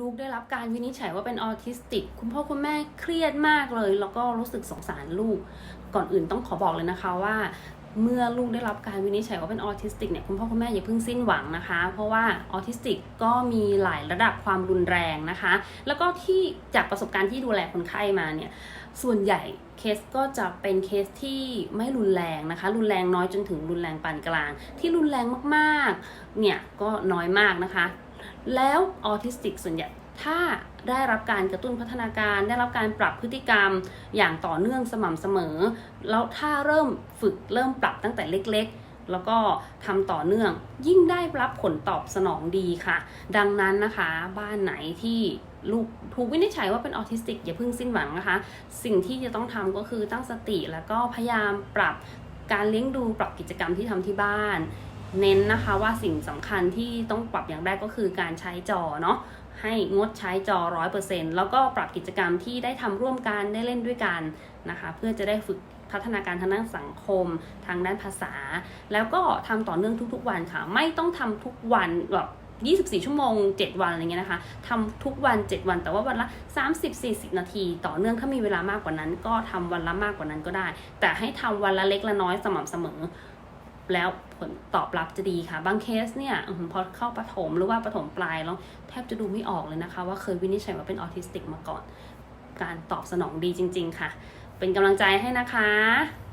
ลูกได้รับการวินิจฉัยว่าเป็นออทิสติก คุณพ่อคุณแม่เครียดมากเลย แล้วก็รู้สึกสงสารลูก ก่อนอื่นต้องขอบอกเลยนะคะว่า เมื่อลูกได้รับการวินิจฉัยว่าเป็นออทิสติกเนี่ยคุณพ่อคุณแม่อย่าเพิ่งสิ้นหวังนะคะ เพราะว่าออทิสติกก็มีหลายระดับความรุนแรงนะคะ แล้วก็ที่จากประสบการณ์ที่ดูแลคนไข้มาเนี่ยส่วนใหญ่เคสก็จะเป็นเคสที่ไม่รุนแรงนะคะ รุนแรงน้อยจนถึงรุนแรงปานกลาง ที่รุนแรงมากๆเนี่ยก็น้อยมากนะคะ แล้วออทิสติกส่วนใหญ่ถ้าได้รับการกระตุ้นพัฒนาการ ได้รับการปรับพฤติกรรมอย่างต่อเนื่องสม่ำเสมอ แล้วถ้าเริ่มฝึกเริ่มปรับตั้งแต่เล็กๆ แล้วก็ทำต่อเนื่อง ยิ่งได้รับผลตอบสนองดีค่ะ ดังนั้นนะคะ บ้านไหนที่ลูกถูกวินิจฉัยว่าเป็นออทิสติกอย่าเพิ่งสิ้นหวังนะคะ สิ่งที่จะต้องทำก็คือตั้งสติแล้วก็พยายามปรับการเลี้ยงดูปรับกิจกรรมที่ทำที่บ้าน เน้นนะคะว่าสิ่งสำคัญที่ต้องปรับอย่างแรกก็คือการใช้จอเนาะให้งดใช้จอ 100%แล้วก็ปรับกิจกรรมที่ได้ทำร่วมกันได้เล่นด้วยกันนะคะเพื่อจะได้ฝึกพัฒนาการทางด้านสังคม ทางด้านภาษา แล้วก็ทำต่อเนื่องทุกๆวันค่ะ ไม่ต้องทำทุกวันแบบ24 ชั่วโมง 7 วันอะไรเงี้ยนะคะทำทุกวัน 7 วัน แต่ว่าวันละ 30-40 นาที ต่อเนื่องถ้ามีเวลามากกว่านั้น ก็ทำวันละมากกว่านั้นก็ได้ แต่ให้ทำวันละเล็กละน้อยสม่ำเสมอ แล้วผลตอบรับจะดีค่ะ บางเคสเนี่ยพอเข้าปฐมหรือว่าปฐมปลายแล้วแทบจะดูไม่ออกเลยนะคะ ว่าเคยวินิจฉัยว่าเป็นออทิสติกมาก่อน การตอบสนองดีจริง ๆ ค่ะ เป็นกำลังใจให้นะคะ